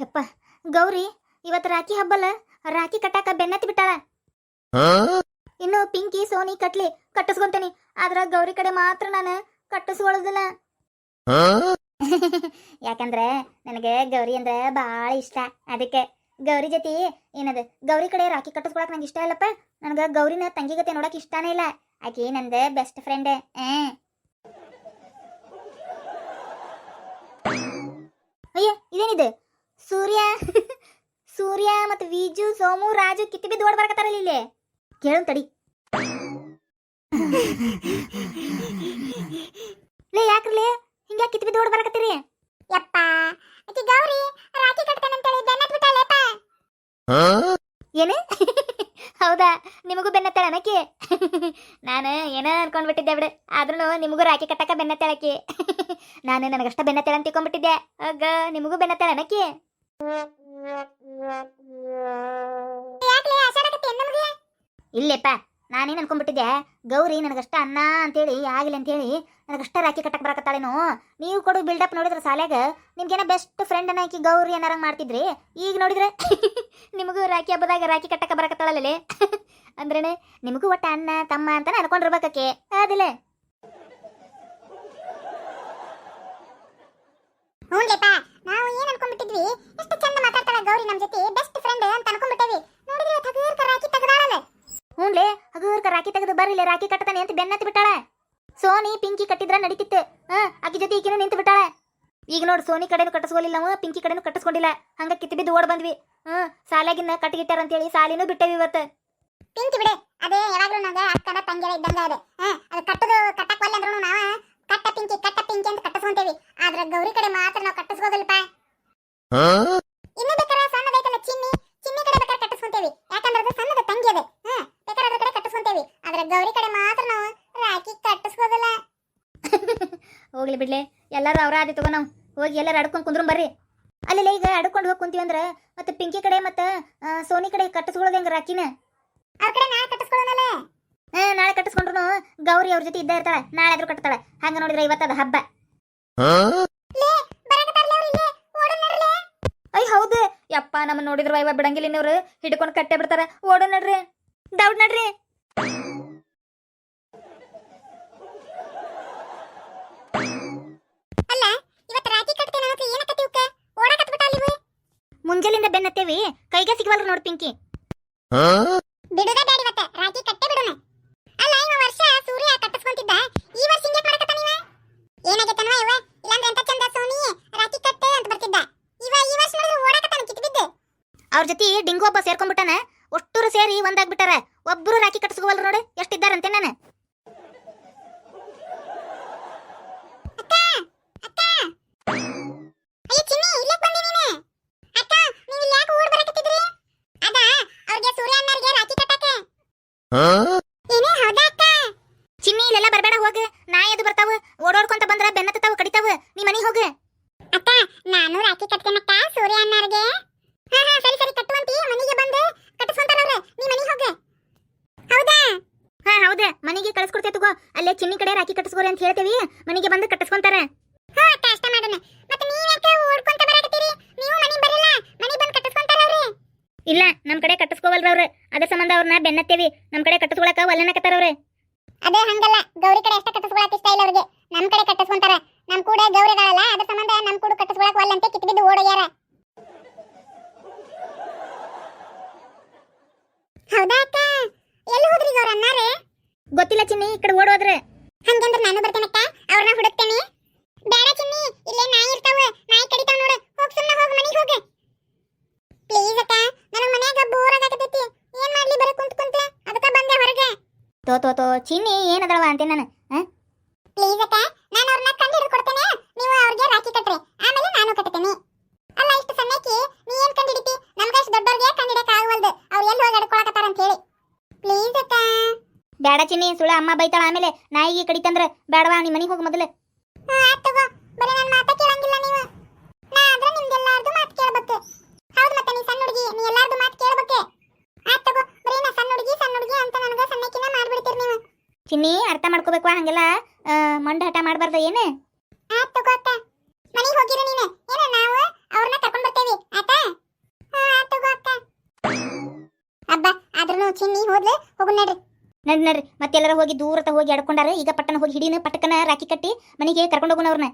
ಯಪ್ಪ ಗೌರಿ ಇವತ್ತು ರಾಖಿ ಹಬ್ಬಲ್ಲ ರಾಖಿ ಕಟ್ಟಾಕ ಬೆನ್ನತ್ತಿ ಬಿಟ್ಟಾಳ. ಇನ್ನು ಪಿಂಕಿ ಸೋನಿ ಕಟ್ಲಿ ಕಟ್ಟಿಸ್ಕೊಂತೀನಿ. ಆದ್ರ ಗೌರಿ ಕಡೆ ಮಾತ್ರ ನಾನು ಕಟ್ಟಿಸ್ಕೊಳ್ಳೋದಿಲ್ಲ. ಯಾಕಂದ್ರೆ ನನಗೆ ಗೌರಿ ಅಂದ್ರೆ ಬಹಳ ಇಷ್ಟ. ಅದಕ್ಕೆ ಗೌರಿ ಜೊತೆ ಏನದು ಗೌರಿ ಕಡೆ ರಾಖಿ ಕಟ್ಟಿಸ್ಕೊಳಕ್ ನಂಗೆ ಇಷ್ಟ ಇಲ್ಲಪ್ಪ. ನನಗೆ ಗೌರಿನ ತಂಗಿ ಗತೆ ನೋಡಕ್ ಇಷ್ಟನೇ ಇಲ್ಲ. ಆಕಿ ನಂದು ಬೆಸ್ಟ್ ಫ್ರೆಂಡ್ ಅಯ್ಯ ಇದೇನಿದೆ? ಸೂರ್ಯ ಸೂರ್ಯ ಮತ್ತು ವಿಜು, ಸೋಮು, ರಾಜು ಕಿತ್ತಿ ಬಿದ್ದು ಓಡ್ ಬರಕತ್ತಾರಲ್ಲ ಇಲ್ಲಿ ಕೇಳು ತಡಿ. ಲೇ ಯಾಕ್ರಲೇ ಹಿಂಗ ಕಿತ್ತಿ ಬಿದ್ದು ಓಡ್ ಬರಕತ್ತೀರಿ? ಯಪ್ಪ, ಆಕಿ ಗೌರಿ, ರಾಖಿ ಕಟ್ತಾನಂತೇಳಿ ಬೆನ್ನತ್ ಬಿಟ್ಟಾಳೆಪ್ಪ ಏನು? ಹೌದಾ? ನಿಮಗೂ ಬೆನ್ನತ್ತಾಳನಕ್ಕೆ ನಾನು ಏನೋ ಅನ್ಕೊಂಡ್ಬಿಟ್ಟಿದ್ದೆ ಬಿಡು. ಆದ್ರೂ ನಿಮಗೂ ರಾಖಿ ಕಟ್ಟಕ ಬೆನ್ನತ್ತಾಳಕ್ಕಿ ನಾನು ನನಗಷ್ಟ ಬೆನ್ನತ್ತಾಳ ಅಂತ ತಿಳ್ಕೊಂಡ್ಬಿಟ್ಟಿದ್ದೆ ಅಗ್ಗ, ನಿಮಗೂ ಬೆನ್ನತ್ತಾಳನಕ್ಕೆ ಇಲ್ಲೇಪ್ಪ ನಾನೇನು ಅನ್ಕೊಂಡ್ಬಿಟ್ಟಿದ್ದೆ? ಗೌರಿ ನನಗಷ್ಟ ಅನ್ನ ಅಂತೇಳಿ ಆಗಿಲ್ಲ ಅಂತೇಳಿ ನನಗಷ್ಟ ರಾಖಿ ಕಟ್ಟಕ್ಕೆ ಬರಕತ್ತಾಳೇನೋ? ನೀವು ಕೊಡು ಬಿಲ್ಡಪ್ ನೋಡಿದ್ರೆ ಸಾಲ್ಯಾಗ ನಿಮ್ಗೇನ ಬೆಸ್ಟ್ ಫ್ರೆಂಡ್ ಅನ್ನಾಕಿ ಗೌರಿ ಏನಾರ ಮಾಡ್ತಿದ್ರಿ. ಈಗ ನೋಡಿದ್ರೆ ನಿಮಗೂ ರಾಖಿ ಹಬ್ಬದಾಗ ರಾಖಿ ಕಟ್ಟಕ ಬರಕತ್ತಾಳಲ್ಲೇ ಅಂದ್ರೇನೆ ನಿಮಗೂ ಒಟ್ಟ ಅಣ್ಣ ತಮ್ಮ ಅಂತ ಅನ್ಕೊಂಡಿರ್ಬೇಕಕ್ಕೆ. ಅದಿಲ್ಲ ಹ್ಞೂನ್ಲೇಪ ನಾವು ಏನು ಅನ್ಕೊಂಡ್ಬಿಟ್ಟಿದ್ವಿ? ಗೌರಿ ನಮ್ಮ ಜೊತೆ ಬೆಸ್ಟ್ ಫ್ರೆಂಡ್ ಅಂತ ಅನ್ಕೊಂಡ್ಬಿಟ್ಟೇವಿ. ನೋಡಿದ್ರೆ ಇವತ್ತು ಹಗರ್ಕ ರಾಖಿ ತೆಗ್ದಾಳಲ್ಲ. ಹ್ಞೂನ್ಲೇ ಹಗೂರ್ಕ ರಾಖಿ ತೆಗೆದು ಬರ್ರಿಲ್ಲ ರಾಖಿ ಕಟ್ಟತಾನೆ ಅಂತ ಬೆನ್ನತ್ತಿ ಬಿಟ್ಟಾಳ. ಸೋನಿ ಪಿಂಕಿ ಕಟ್ಟಿದ್ರ ನಡೀತಿತ್ತು. ಹಾ ಅಕ್ಕಿ ಜೊತೆ ಈಕಿನೂ ನಿಂತು ಬಿಟ್ಟಾಳ. ಈಗ ನೋಡು ಸೋನಿ ಕಡೆನೂ ಕಟ್ಟಿಸ್ಕೊಳ್ಳಿಲ್ಲ ನಾವು ಪಿಂಕಿ ಕಡೆನೂ ಕಟ್ಟಿಸ್ಕೊಂಡಿಲ್ಲ. ಹಂಗ ಕಿತ್ತು ಬಿದ್ದು ಓಡ್ ಬಂದ್ವಿ. ಹ್ಮ್ ಸಾಲಾಗಿನ್ನ ಕಟ್ಟಿಗಿಟ್ಟಾರ ಅಂತೇಳಿ ಸಾಲಿನೂ ಬಿಟ್ಟೇವಿ ಇವತ್ತು. ಪಿಂಕಿ ಬಿಡೆ ಅದೇ ಯಾವಾಗಲೂ ನಂಗೆ ಅಕ್ಕನ ತಂಗಿಯ ಇದ್ದಂಗ ಅದೇ ಹಾ ಅದು ಕಟ್ಟದು ಕಟ್ಟಕ್ ಒಲ್ಲೆ ಅಂದ್ರೂ ನಾವು ಕಟ್ಟ ಪಿಂಕಿ ಕಟ್ಟ ಪಿಂಕಿ ಅಂತ ಕಟ್ಟಿಸ್ಕೊಂತೇವಿ. ಆದ್ರೆ ಗೌರಿ ಕಡೆ ಮಾತ್ರ ನಾವು ಕಟ್ಟಿಸ್ಕೋದಿಲ್ಲಪ್ಪ ಇನ್ನು ಬೇಕಾದ್ರೆ ಸಣ್ಣದೈತಲ್ಲ ಚಿನ್ನಿ ಚಿನ್ನಿ ಕಡೆ ಬೇಕಾದ್ರೆ ಕಟ್ಟಿಸ್ಕೊಂತೇವಿ ಯಾಕಂದ್ರೆ ಅದು ಸಣ್ಣದ ತಂಗಿ ಅದೇ ಹಾ ಬೇಕಾದ್ರೆ ಅದ್ರ ಕಡೆ ಕಟ್ಟಿಸ್ಕೊಂತೇವಿ ಆದ್ರೆ ಗೌರಿ ಕಡೆ ಮಾತ್ರ ನಾವು ರಾಖಿ ಕಟ್ಟಿಸ್ಕೋದಿಲ್ಲ ಹೋಗ್ಲಿ ಬಿಡ್ಲೆ ಎಲ್ಲಾರು ಅವ್ರ ಆದಿ ತಗೋ ನಾವು. ಹೋಗಿ ಎಲ್ಲಾರು ಅಡ್ಕೊಂಡ್ ಕುಂದ್ರು ಬರ್ರಿ. ಅಲ್ಲಿ ಈಗ ಅಡ್ಕೊಂಡು ಹೋಗಿ ಕುಂತೀವಿ ಅಂದ್ರೆ ಮತ್ತೆ ಪಿಂಕಿ ಕಡೆ ಮತ್ತೆ ಆ, ಸೋನಿ ಕಡೆ ಕಟ್ಟಿಸ್ಕೊಳ್ಳೋದು ಹೆಂಗ ರಾಕಿನ ಅವ್ರ ಕಡೆ ನಾಳೆ ಕಟ್ಟಿಸ್ಕೊಳ್ಳೋಣಲ್ಲ ಹಾ ನಾಳೆ ಕಟ್ಟಿಸ್ಕೊಂಡ್ರು ಗೌರಿ ಅವ್ರ ಜೊತೆ ಇದ್ದೇ ಇರ್ತಾಳೆ ನಾಳೆ ಆದ್ರೂ ಕಟ್ತಾಳೆ. ಹಂಗ ನೋಡಿದ್ರೆ ಇವತ್ತದ ಹಬ್ಬ. ಲೇ ಬರಕತ್ತಾರ್ಲೇ ಅವ್ರು ಇಲ್ಲೇ ಓಡು ನಡ್ರಲೇ? ಅಯ್ಯ ಹೌದು. ಯಪ್ಪ ನಮ್ಮ ನೋಡಿದ್ರ ಇವ ಬಿಡಂಗಿಲ್ಲ ಇನ್ನವ್ರು ಹಿಡ್ಕೊಂಡು ಕಟ್ಟೆ ಬಿಡ್ತಾರ. ಓಡೋ ನಡ್ರಿ. ದೌಡ್ ನಡ್ರಿ. ಮುಂಜಾಲಿಂದ ಬೆನ್ನತ್ತೇವಿ ಕೈಗೆ ಸಿಗವಲ್ರು ನೋಡ್ ಪಿಂಕಿ. ಬಿಡುದ ಇವತ್ತ ಕಟ್ಟೆ ಬಿಡೋಣ ಅಲ್ಲ ಇವ ವರ್ಷ ಸೂರ್ಯ ಕಟ್ಟಿಸ್ಕೊಂತಿದ್ದ ಈ ವರ್ಷ ಹಿಂಗೆ ಇವ? ಏನಾಗೈತನ್ವ ಇವ? ಇಲ್ಲಾಂದ್ರೆ ಎಂತ ಚಂದ ಸೋನಿ ರಾಖಿ ಕಟ್ಟೆ ಅಂತ ಬರ್ತಿದ್ದ. ಇವ ಈ ವರ್ಷ ನೋಡಿದ್ರೆ ಓಡಕತ್ತಾನ ಅವ್ರ ಜೊತೆ ಡಿಂಗು ಒಬ್ಬ ಸೇರ್ಕೊಂಡ್ಬಿಟ್ಟಾನ ಒಟ್ಟೂರು ಸೇರಿ ಒಂದಾಗ್ಬಿಟ್ಟಾರ. ಒಬ್ರು ರಾಖಿ ಕಟ್ಟಿಸ್ಕೋವಲ್ರು ನೋಡಿ ಎಷ್ಟಿದ್ದಾರಂತೆ ನಾನು ಅಕ್ಕ ಅಕ್ಕ ಅಯ್ಯ ಚಿನ್ನಿ ಇಲ್ಲೇ ಬಂದಿ ನೀನು ಅಕ್ಕ ನೀವು ಇಲ್ಲಿ ಯಾಕೆ ಓಡ್ ಬರಕತ್ತಿದ್ರಿ ಅದ ಅವ್ರಿಗೆ ಸೂರ್ಯ ಅಣ್ಣರಿಗೆ ರಾಖಿ ಕಟ್ಟಕ್ಕೆ ಏನೇ ಹೌದಾ ಅಕ್ಕ? ಚಿನ್ನಿ ಇಲ್ಲೆಲ್ಲ ಬರಬೇಡ ಹೋಗ. ನಾಯಿ ಅದು ಬರ್ತಾವ. ಓಡೋಡ್ಕೊಂತ ಬಂದ್ರ ಬೆನ್ನತ್ತಾವ ಕಡಿತಾವ. ನೀ ಮನಿಗ್ ಹೋಗ. ಅಕ್ಕ ನಾನು ರಾಖಿ ಕಟ್ತೇನಕ್ಕ ಸೂರ್ಯ ಅಣ್ಣಾರ್ಗೆ. ಹಾ ಹಾ ಸರಿ ಸರಿ ಕಟ್ಟುವಂತಿ ಮನೆಗೆ ಬಂದು ಕಟ್ಟಿಸ್ಕೊಂತಾರವ್ರೆ ನೀ ಮನೆ ಹೋಗ. ಹೌದಾ? ಹಾ ಹೌದ. ಮನೆಗೆ ಕಳ್ಸ್ಕೊಡ್ತೇವೆ ತಗೋ. ಅಲ್ಲೇ ಚಿನ್ನಿ ಕಡೆ ರಾಖಿ ಕಟ್ಟಿಸ್ಕೋರಿ ಅಂತ ಹೇಳ್ತೇವಿ. ಮನೆಗೆ ಬಂದು ಕಟ್ಟಿಸ್ಕೊಂತಾರ. ಹಾ ಅಕ್ಕ ಅಷ್ಟ ಮಾಡೋಣ ಮತ್ತೆ ನೀವ್ ಯಾಕೆ ಓಡ್ಕೊಂತ ಬರಕತ್ತೀರಿ ನೀವು ಮನೆಗೆ ಬರಲ್ಲ ಮನೆಗೆ ಬಂದು ಕಟ್ಟಿಸ್ಕೊಂತಾರವ್ರೆ ಇಲ್ಲ ನಮ್ ಕಡೆ ಕಟ್ಟಿಸ್ಕೋವಲ್ರವ್ರು ಅದ್ರ ಸಂಬಂಧ ಅವ್ರನ್ನ ಬೆನ್ನತ್ತೇವಿ. ನಮ್ ಕಡೆ ಕಟ್ಟಿಸ್ಕೊಳಕ ಒಲ್ಲೆನಕತ್ತಾರ ಅದೇ ಹಂಗಲ್ಲ. ಗೌರಿ ಕಡೆ ಎಷ್ಟ ಕಟ್ಟಿಸ್ಕೊಳಕ್ ಇಷ್ಟ ಇಲ್ಲ ಅವ್ರಿಗೆ. ನಮ್ ಕಡೆ ಕಟ್ಟಿಸ್ಕೊಂತಾರ. ನಮ್ ಕೂಡ ಗೌರಿಗಳಲ್ಲ ಅದ್ರ ಸಂಬಂಧ ನಮ್ ಕೂಡ ಕಟ್ಟಿಸ್ಕೊಳಕ್ ಒಲ್ಲಂತೆ ಕಿತ್ ಬಿದ್ದು ಓಡೋಗ್ಯಾರ. ಹೌದಾ ಅಕ್ಕ? ಎಲ್ಲಿ ಹೋದ್ರಿ ಗೊತ್ತಿಲ್ಲ ಚಿನ್ನಿ ಈ ಕಡೆ ಓಡೋದ್ರೆ ಹಂಗಂದ್ರೆ ನಾನು ಬರ್ತೇನಕ್ಕ ಅವ್ರನ್ನ ಹುಡುಕ್ತೇನೆ ಬೇಡ ಚಿನ್ನಿ ಇಲ್ಲೇ ನಾಯಿ ಇರ್ತಾವ ನಾಯಿ ಕಡಿತಾವ ನೋಡು ಹೋಗ್ ಸುಮ್ಮನೆ ಹೋಗ್ ಮನೆಗೆ ಹೋಗ ಪ್ಲೀಸ್ ಅಕ್ಕ ನನಗೆ ಮನ್ಯಾಗ ಬೋರ್ ಆಗತೈತಿ ಏನ್ ಮಾಡ್ಲಿ ಬರೀ ಕುಂತ್ ಕುಂತ ಅದಕ್ಕ ಬಂದೆ ಹೊರಗೆ ತೋ ತೋ ತೋ ಚಿನ್ನಿ ಏನದಳವ ಅಂತೀನಿ ನಾನು ಪ್ಲೀಸ್ ಅಕ್ಕ ನಾನು ಅವ್ರನ್ನ ಕಂಡು ಹಿಡಿದು ಕೊಡ್ತೇನೆ. ನೀವು ಅವ್ರಿಗೆ ರಾಖಿ ಕಟ್ಟ್ರಿ ಆಮೇಲೆ ನಾನು ಕಟ್ತೇನೆ. ಅಲ್ಲ ಇಷ್ಟು ಸಣ್ಣಕ್ಕೆ ನೀ ಏನು ಕಂಡು ಹಿಡಿತಿ ನಮ್ಗಷ್ಟು ದೊಡ್ಡವ್ರಿಗೆ ಕಂಡು ಹಿಡಿಯಕ್ ಆಗವಲ್ದು. ಅವ್ರು ಎಲ್ಲಿ ಹೋಗಿ ಅಡ್ಕೊಳಕತ್ತಾರ ಅಂತ ಹೇಳಿ. ಪ್ಲೀಸ್ ಅಕ್ಕ. ಬೇಡ ಚಿನ್ನಿ ಸುಳ ಅಮ್ಮ ಬೈತಾಳ ಆಮೇಲೆ ನಾಯಿಗೆ ಕಡಿತಂದ್ರೆ ಬೇಡವಾ? ನಿಮ್ಮ ಮನೆಗೆ ಹೋಗಿ ಮೊದಲು. ಸಣ್ಣ ಹುಡುಗಿ ನೀ ಎಲ್ಲಾರ್ದು ಮಾತು ಕೇಳ್ಬೇಕು. ಆತ್ ತಗೋ. ಬರೀ ನಾ ಸಣ್ಣ ಹುಡುಗಿ ಸಣ್ಣ ಹುಡುಗಿ. ಚಿನ್ನಿ ಅರ್ಥ ಮಾಡ್ಕೋಬೇಕು ಹಂಗೆಲ್ಲ? ಮಂಡ ಹಠ ಮಾಡಬಾರ್ದ ಏನು? ಆತ್ ತಗೋ ಅತ್ತ. ಮನೆಗೆ ಹೋಗಿರ ನೀನು. ಏನ ನಾವು? ಅವ್ರನ್ನ ಕರ್ಕೊಂಡು ಬರ್ತೇವಿ. ಆತಾ ಹಾ ಆತ್ ತಗೋ ಅತ್ತ. ಅಬ್ಬ ಆದ್ರೂ ಚಿನ್ನಿ ಹೋದ್ಲೆ. ಹೋಗು ನಡ್ರಿ. ನಡ್ ನಡ್ರಿ. ಮತ್ತೆಲ್ಲರ ಹೋಗಿ ದೂರತ ಹೋಗಿ ಅಡ್ಕೊಂಡಾರ. ಈಗ ಪಟ್ಟಣ ಹೋಗಿ ಹಿಡಿನ ಪಟಕನ ರಾಕಿ ಕಟ್ಟಿ ಮನೆಗೆ ಕರ್ಕೊಂಡು ಹೋಗೋಣ ಅವ್ರನ್ನ